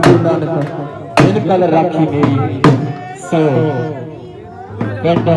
ਗੁਰੂ ਕਲ ਰਾਖੀ ਮੇਰੀ ਸੋ, ਪਿੰਡ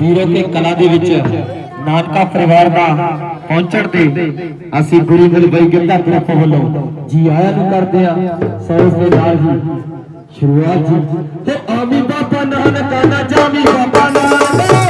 ਵੀਰੋ ਕੇ ਕਲਾ ਦੇ ਵਿੱਚ ਨਾਨਕਾ ਪਰਿਵਾਰ ਦਾ ਪਹੁੰਚਣ ਤੇ ਅਸੀਂ ਗੁਰੂ ਮਿਲ ਬਈ ਗਿੱਧਾ ਗਰੁੱਪ ਵੱਲੋਂ ਜੀ ਆਇਆਂ ਨੂੰ ਕਰਦੇ ਆ ਸੋ ਉਸ ਦੇ ਨਾਲ ਹੀ ਸ਼ੁਰੂਆਤ ਜੀ। ਤੇ ਆਮੀ ਬਾਬਾ ਨਾਨਕ ਨਾ ਜਾਮੀ ਬਾਬਾ ਨਾਨਕ।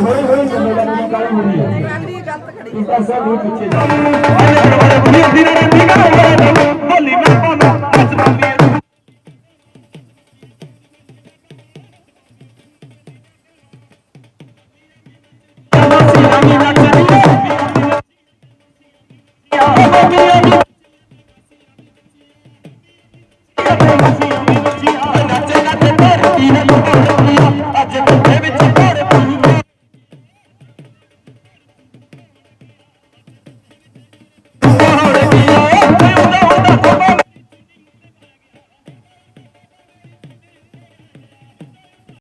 ਹੌਲੀ ਹੌਲੀ ਹੌਲੀ ਚੱਲੇਗਾ ਨਹੀਂ ਕਾਲੀ ਮੁਰੀ ਹੈ। ਗੱਲ ਦੀ ਗਲਤ ਖੜੀ ਇਸ ਪਾਸੇ ਵੀ ਪਿੱਛੇ ਜਾ ਵਾਲੇ ਵਾਲੇ ਬੁੱਢੀ ਅੰਦੀ ਨਾ ਠੀਕ ਆ